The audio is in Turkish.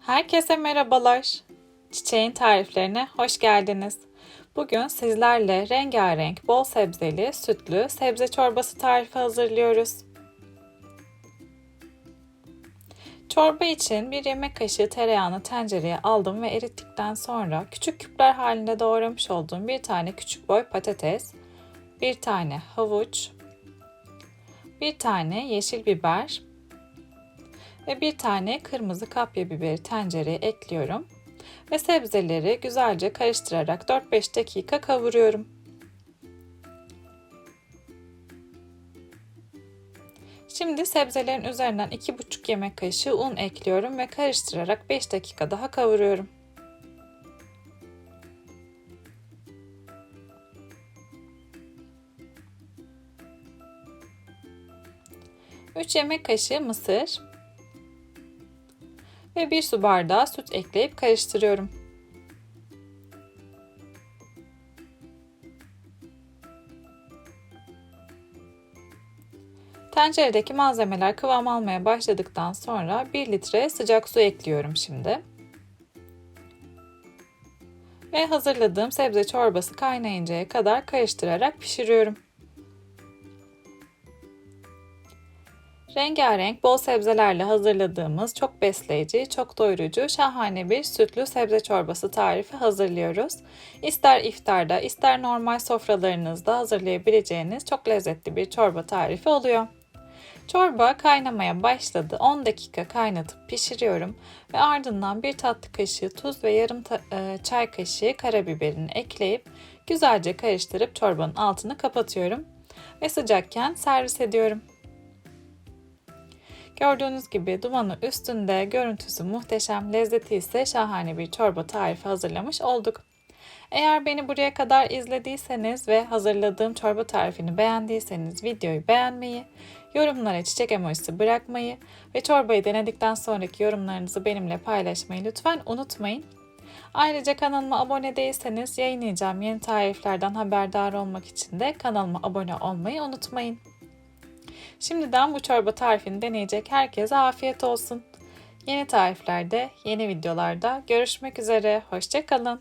Herkese merhabalar. Çiçeğin tariflerine hoş geldiniz. Bugün sizlerle rengarenk, bol sebzeli, sütlü sebze çorbası tarifi hazırlıyoruz. Çorba için bir yemek kaşığı tereyağını tencereye aldım ve erittikten sonra küçük küpler halinde doğramış olduğum bir tane küçük boy patates, bir tane havuç, bir tane yeşil biber, ve bir tane kırmızı kapya biberi tencereye ekliyorum ve sebzeleri güzelce karıştırarak 4-5 dakika kavuruyorum. Şimdi sebzelerin üzerinden 2,5 yemek kaşığı un ekliyorum ve karıştırarak 5 dakika daha kavuruyorum. Üç yemek kaşığı mısır, ve 1 su bardağı süt ekleyip karıştırıyorum. Tenceredeki malzemeler kıvam almaya başladıktan sonra 1 litre sıcak su ekliyorum şimdi. Ve hazırladığım sebze çorbası kaynayıncaya kadar karıştırarak pişiriyorum. Rengarenk bol sebzelerle hazırladığımız çok besleyici, çok doyurucu, şahane bir sütlü sebze çorbası tarifi hazırlıyoruz. İster iftarda, ister normal sofralarınızda hazırlayabileceğiniz çok lezzetli bir çorba tarifi oluyor. Çorba kaynamaya başladı. 10 dakika kaynatıp pişiriyorum ve ardından bir tatlı kaşığı tuz ve yarım e, çay kaşığı karabiberini ekleyip güzelce karıştırıp çorbanın altını kapatıyorum ve sıcakken servis ediyorum. Gördüğünüz gibi dumanı üstünde, görüntüsü muhteşem, lezzeti ise şahane bir çorba tarifi hazırlamış olduk. Eğer beni buraya kadar izlediyseniz ve hazırladığım çorba tarifini beğendiyseniz videoyu beğenmeyi, yorumlara çiçek emojisi bırakmayı ve çorbayı denedikten sonraki yorumlarınızı benimle paylaşmayı lütfen unutmayın. Ayrıca kanalıma abone değilseniz yayınlayacağım yeni tariflerden haberdar olmak için de kanalıma abone olmayı unutmayın. Şimdiden bu çorba tarifini deneyecek herkese afiyet olsun. Yeni tariflerde, yeni videolarda görüşmek üzere. Hoşçakalın.